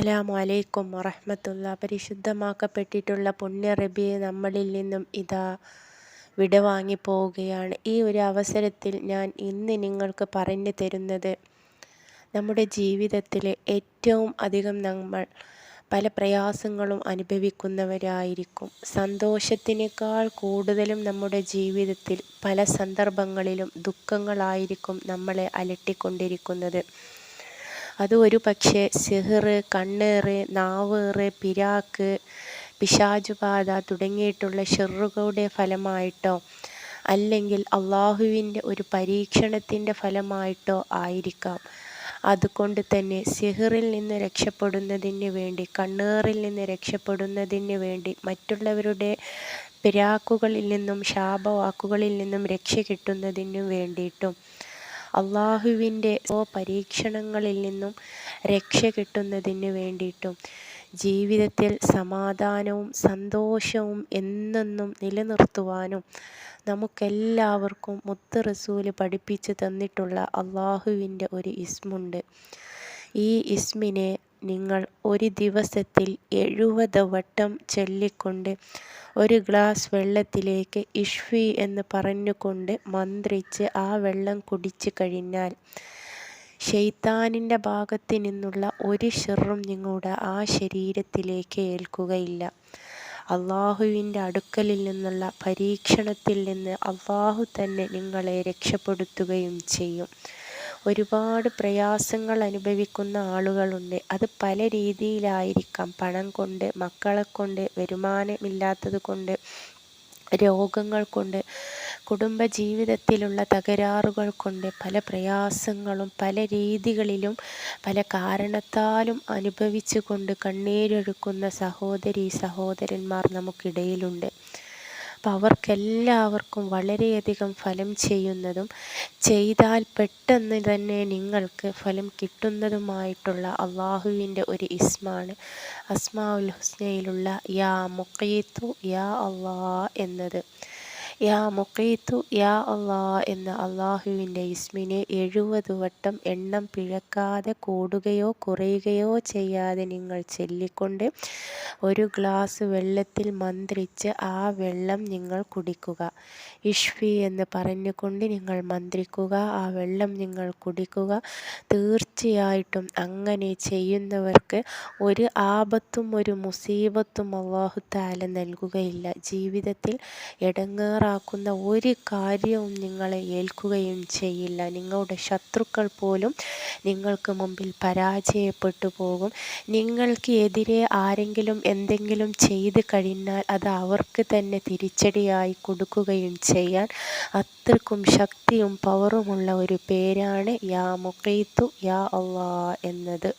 അസ്സലാമു അലൈക്കും വറഹമത്തുള്ള പരിശുദ്ധമാക്കപ്പെട്ടിട്ടുള്ള പുണ്യ റബിയെ നമ്മളിൽ നിന്നും ഇതാ വിടവാങ്ങി പോവുകയാണ് ഈ ഒരു അവസരത്തിൽ ഞാൻ ഇന്ന് നിങ്ങൾക്ക് പറഞ്ഞു തരുന്നത് നമ്മുടെ ജീവിതത്തിൽ ഏറ്റവും അധികം നമ്മൾ പല പ്രയാസങ്ങളും അനുഭവിക്കുന്നവരായിരിക്കും. സന്തോഷത്തിനേക്കാൾ കൂടുതലും നമ്മുടെ ജീവിതത്തിൽ പല സന്ദർഭങ്ങളിലും ദുഃഖങ്ങളായിരിക്കും നമ്മളെ അലട്ടിക്കൊണ്ടിരിക്കുന്നത്. അത് ഒരു പക്ഷേ സിഹിറ് കണ്ണേറ് നാവേറ് പിരാക്ക് പിശാചുബാധ തുടങ്ങിയിട്ടുള്ള ഷെറുകളുടെ ഫലമായിട്ടോ അല്ലെങ്കിൽ അള്ളാഹുവിന്റെ ഒരു പരീക്ഷണത്തിന്റെ ഫലമായിട്ടോ ആയിരിക്കാം. അതുകൊണ്ട് തന്നെ സിഹറിൽ നിന്ന് രക്ഷപ്പെടുന്നതിന് വേണ്ടി കണ്ണേറിൽ നിന്ന് രക്ഷപ്പെടുന്നതിന് വേണ്ടി മറ്റുള്ളവരുടെ പിരാക്കുകളിൽ നിന്നും ശാപവാക്കുകളിൽ നിന്നും രക്ഷ കിട്ടുന്നതിനു വേണ്ടിയിട്ടും അള്ളാഹുവിന്റെ ഓ പരീക്ഷണങ്ങളിൽ നിന്നും രക്ഷ കിട്ടുന്നതിന് വേണ്ടിയിട്ടും ജീവിതത്തിൽ സമാധാനവും സന്തോഷവും എന്നെന്നും നിലനിർത്തുവാനും നമുക്കെല്ലാവർക്കും മുത്ത് റസൂൽ പഠിപ്പിച്ച് തന്നിട്ടുള്ള അള്ളാഹുവിന്റെ ഒരു ഇസ്മുണ്ട്. ഈ ഇസ്മിനെ നിങ്ങൾ ഒരു ദിവസത്തിൽ എഴുപത് വട്ടം ചൊല്ലിക്കൊണ്ട് ഒരു ഗ്ലാസ് വെള്ളത്തിലേക്ക് ഇഷ്വി എന്ന് പറഞ്ഞുകൊണ്ട് മന്ത്രിച്ച് ആ വെള്ളം കുടിച്ചു കഴിഞ്ഞാൽ ഷെയ്ത്താനിന്റെ ഭാഗത്ത് നിന്നുള്ള ഒരു ഷെറും നിങ്ങളുടെ ആ ശരീരത്തിലേക്ക് ഏൽക്കുകയില്ല. അള്ളാഹുവിന്റെ അടുക്കലിൽ നിന്നുള്ള പരീക്ഷണത്തിൽ നിന്ന് അള്ളാഹു തന്നെ നിങ്ങളെ രക്ഷപ്പെടുത്തുകയും ചെയ്യും. ഒരുപാട് പ്രയാസങ്ങൾ അനുഭവിക്കുന്ന ആളുകളുണ്ട്. അത് പല രീതിയിലായിരിക്കാം. പണം കൊണ്ട് മക്കളെ കൊണ്ട് വരുമാനമില്ലാത്തത് കൊണ്ട് രോഗങ്ങൾ കൊണ്ട് കുടുംബ ജീവിതത്തിലുള്ള തകരാറുകൾ കൊണ്ട് പല പ്രയാസങ്ങളും പല രീതികളിലും പല കാരണത്താലും അനുഭവിച്ചുകൊണ്ട് കണ്ണീരൊഴുക്കുന്ന സഹോദരി സഹോദരന്മാർ നമുക്കിടയിലുണ്ട്. അപ്പോൾ അവർക്കെല്ലാവർക്കും വളരെയധികം ഫലം ചെയ്യുന്നതും ചെയ്താൽ പെട്ടെന്ന് തന്നെ നിങ്ങൾക്ക് ഫലം കിട്ടുന്നതുമായിട്ടുള്ള അള്ളാഹുവിന്റെ ഒരു ഇസ്മാണ്. അസ്മാ ഉൽ ഹുസ്നയിലുള്ള യാ മുഖീത്തു യാ അള്ളാ എന്നത്. യാ മുഖീത്തു യാ അള്ളാ എന്ന അള്ളാഹുവിന്റെ ഇസ്മിനെ എഴുപത് വട്ടം എണ്ണം പിഴക്കാതെ കൂടുകയോ കുറയുകയോ ചെയ്യാതെ നിങ്ങൾ ചൊല്ലിക്കൊണ്ട് ഒരു ഗ്ലാസ് വെള്ളത്തിൽ മന്ത്രിച്ച് ആ വെള്ളം നിങ്ങൾ കുടിക്കുക. ഇഷ്ഫി എന്ന് പറഞ്ഞുകൊണ്ട് നിങ്ങൾ മന്ത്രിക്കുക ആ വെള്ളം നിങ്ങൾ കുടിക്കുക. തീർച്ചയായിട്ടും അങ്ങനെ ചെയ്യുന്നവർക്ക് ഒരു ആപത്തും ഒരു മുസീബത്തും അള്ളാഹു താല നൽകുകയില്ല. ജീവിതത്തിൽ ഇടങ്ങേറാക്കുന്ന ഒരു കാര്യവും നിങ്ങളെ ഏൽക്കുകയും ചെയ്യില്ല. നിങ്ങളുടെ ശത്രുക്കൾ പോലും നിങ്ങൾക്ക് മുമ്പിൽ പരാജയപ്പെട്ടു പോകും. നിങ്ങൾക്ക് എതിരെ ആരെങ്കിലും എന്തെങ്കിലും ചെയ്ത് കഴിഞ്ഞാൽ അത് അവർക്ക് തന്നെ തിരിച്ചടിയായി കൊടുക്കുകയും ചെയ്യാൻ അത്രക്കും ശക്തിയും പവറുമുള്ള ഒരു പേരാണ് യാ മുഖീത്തു യാ അള്ളാ എന്നത്.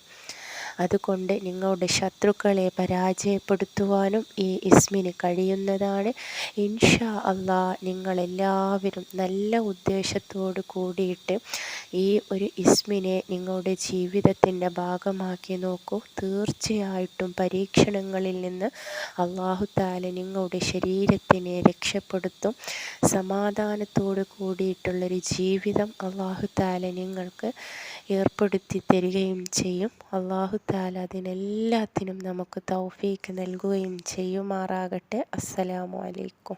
അതുകൊണ്ട് നിങ്ങളുടെ ശത്രുക്കളെ പരാജയപ്പെടുത്തുവാനും ഈ ഇസ്മിന് കഴിയുന്നതാണ്. ഇൻഷാ അള്ളാ നിങ്ങളെല്ലാവരും നല്ല ഉദ്ദേശത്തോട് കൂടിയിട്ട് ഈ ഒരു ഇസ്മിനെ നിങ്ങളുടെ ജീവിതത്തിന്റെ ഭാഗമാക്കി നോക്കൂ. തീർച്ചയായിട്ടും പരീക്ഷണങ്ങളിൽ നിന്ന് അള്ളാഹു നിങ്ങളുടെ ശരീരത്തിനെ രക്ഷപ്പെടുത്തും. സമാധാനത്തോട് കൂടിയിട്ടുള്ളൊരു ജീവിതം അള്ളാഹു നിങ്ങൾക്ക് ഏർപ്പെടുത്തി തരികയും ചെയ്യും. അള്ളാഹു താല അതിനെല്ലാത്തിനും നമുക്ക് തൗഫീക്ക് നൽകുകയും ചെയ്യുമാറാകട്ടെ. അസ്സലാമു അലൈക്കും.